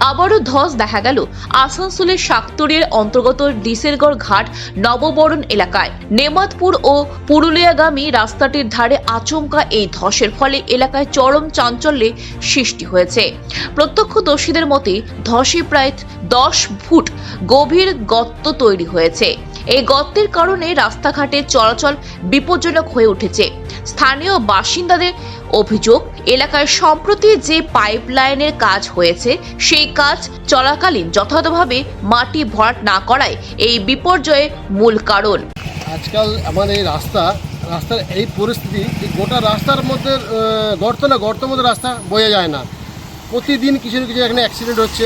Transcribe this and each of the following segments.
আবারও ধস দেখা গেল। আসানসোলের শাকতরের অন্তর্গত ডিসেলগড় ঘাট নববরণ এলাকায়। নেমাদপুর ও পুরুলিয়াগামী রাস্তাটির ধারে আচমকা এই ধসের ফলে এলাকায় চরম চাঞ্চল্যে সৃষ্টি হয়েছে। প্রত্যক্ষদর্শীদের মতে, ধসে প্রায় দশ ফুট গভীর গর্ত তৈরি হয়েছে। এই গর্তের কারণে রাস্তাঘাটে চলাচল বিপজ্জনক হয়ে উঠেছে। স্থানীয় বাসিন্দাদের অভিযোগ, এলাকায় সম্প্রতি যে পাইপলাইনের কাজ হয়েছে, সেই কাজ চলাকালীন যথাযথভাবে মাটি ভরাট না করায় এই বিপর্যয়ের মূল কারণ। আজকাল আমাদের এই রাস্তা, রাস্তার এই পরিস্থিতি গোটা রাস্তার মধ্যে গর্ত না, গর্তের মধ্যে রাস্তা বোঝা যায় না। প্রতিদিন কিছু না কিছু এখানে অ্যাক্সিডেন্ট হচ্ছে,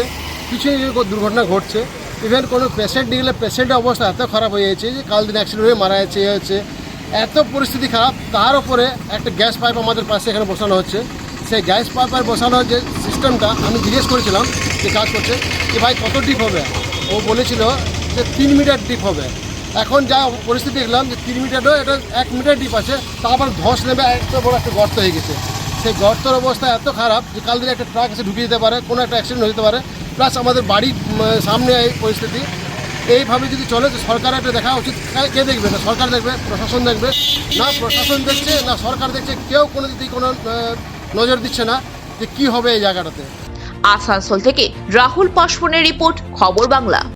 কিছু না কিছু দুর্ঘটনা ঘটছে। ইভেন কোনো পেশেন্ট নিয়ে গেলে পেশেন্টের অবস্থা এত খারাপ হয়ে যাচ্ছে যে কাল দিন অ্যাক্সিডেন্ট হয়ে মারা যাচ্ছে, এ হচ্ছে। এত পরিস্থিতি খারাপ। তার উপরে একটা গ্যাস পাইপ আমাদের পাশে এখানে বসানো হচ্ছে। সেই গ্যাস পাইপের বসানোর যে সিস্টেমটা আমি জিজ্ঞেস করেছিলাম যে কাজ করছে, যে ভাই কত ডিপ হবে? ও বলেছিল যে তিন মিটার ডিপ হবে। এখন যা পরিস্থিতি দেখলাম যে তিন মিটারও এটা এক মিটার ডিপ আছে। তারপর ধস নেবে এত বড় একটা গর্ত হয়ে গেছে। সেই গর্তের অবস্থা এত খারাপ যে কাল দিনে একটা ট্রাক এসে ঢুকিয়ে দিতে পারে, কোনো একটা অ্যাক্সিডেন্ট হতে পারে। প্লাস আমাদের বাড়ির সামনে এই পরিস্থিতি। এইভাবে যদি চলে, তো সরকার একটা দেখা উচিত। কে- দেখবে? না, সরকার দেখবে, প্রশাসন দেখবে। না, প্রশাসন দেখছে, না, সরকার দেখছে, কেউ কোনো দিকে কোনো নজর দিচ্ছে না যে কি হবে এই জায়গাটাতে। আসানসোল থেকে রাহুল পাশওয়ানের রিপোর্ট, খবর বাংলা।